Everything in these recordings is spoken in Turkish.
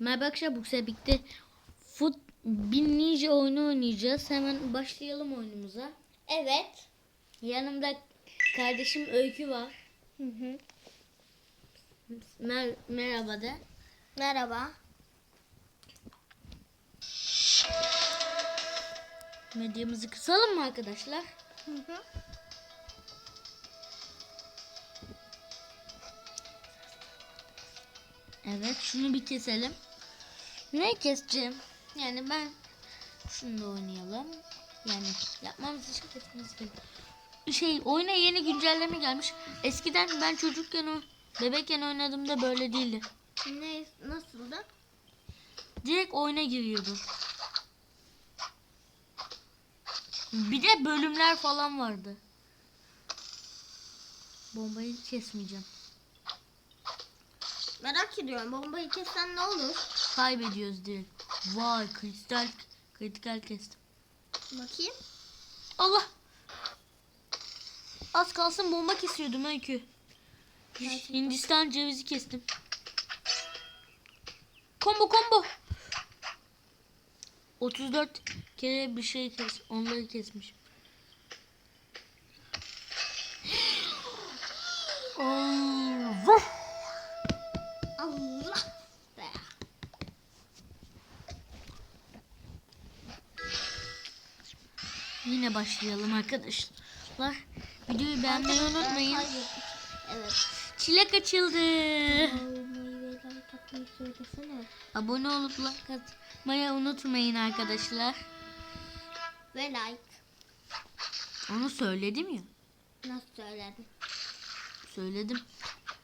Merhaba arkadaşlar bu sefer birlikte Foot bin Ninja oyunu oynayacağız. Hemen başlayalım oyunumuza. Evet. Yanımda kardeşim Öykü var. Hı hı. Mer- merhaba de. Merhaba. Medyamızı kısalım mı arkadaşlar? Hı hı. Evet şunu bir keselim. Ne keseceğim? Yani ben şunu da oynayalım. Yani yapmamız için kesmemiz gerekiyor. Şey oyuna yeni güncelleme gelmiş. Eskiden ben çocukken o bebekken oynadığımda böyle değildi. Ne nasıldı? Direkt oyuna giriyordu. Bir de bölümler falan vardı. Bombayı kesmeyeceğim. Merak ediyorum. Bombayı kessen ne olur? Kaybediyoruz direkt. Vay kristal kritikal kestim. Bakayım. Allah. Az kalsın bomba kesiyordum Öykü. Gerçekten. Hindistan cevizi kestim. Combo combo. 34 kere bir şey kes. Onları kesmişim. Allah. Yine başlayalım arkadaşlar. Videoyu beğenmeyi unutmayın. Evet. Çilek açıldı. Abone olup like atmayı unutmayın arkadaşlar. Ve like. Onu söyledim ya. Nasıl söyledin? Söyledim.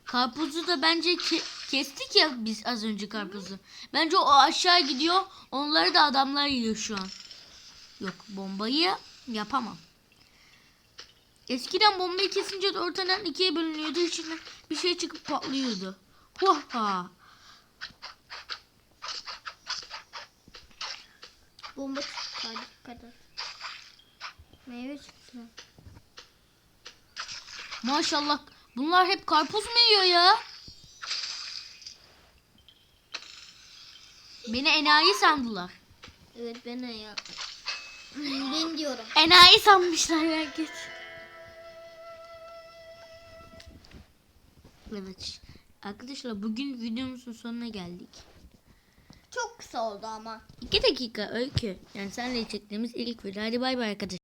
Karpuzu da bence ke- kestik ya biz az önce karpuzu. Bence o aşağı gidiyor. Onları da adamlar yiyor şu an. Yok bombayı yapamam. Eskiden bombayı kesince de ortadan ikiye bölünüyordu. İçinden bir şey çıkıp patlıyordu. Huha. Bomba çıktı kadar. Meyve çıktı. Maşallah. Bunlar hep karpuz mu yiyor ya? Beni enayi sandılar. Evet ben de ben diyorum. Enayi sanmışlar herkes. Evet. Arkadaşlar bugün videomuzun sonuna geldik. Çok kısa oldu ama. 2 dakika öykü. Yani senle çektiğimiz ilk video. Hadi bay bay arkadaşlar.